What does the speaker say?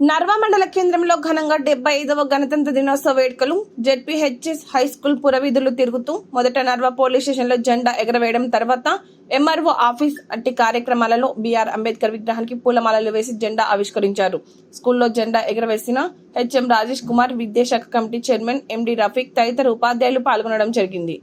నర్వా మండల కేంద్రంలో ఘనంగా డెబ్బై ఐదవ గణతంత్ర దినోత్సవ వేడుకలు జెడ్పీహెచ్ఎస్ హై స్కూల్ పురవీధులు తిరుగుతూ మొదట నర్వా పోలీస్ స్టేషన్లో జెండా ఎగరవేయడం తర్వాత ఎంఆర్ఓ ఆఫీస్ అట్టి కార్యక్రమాలలో బీఆర్ అంబేద్కర్ విగ్రహానికి పూలమాలలు వేసి జెండా ఆవిష్కరించారు. స్కూల్లో జెండా ఎగరవేసిన హెచ్ఎం రాజేష్ కుమార్ విద్యాశాఖ కమిటీ చైర్మన్ ఎండి రఫీక్ తదితర ఉపాధ్యాయులు పాల్గొనడం జరిగింది.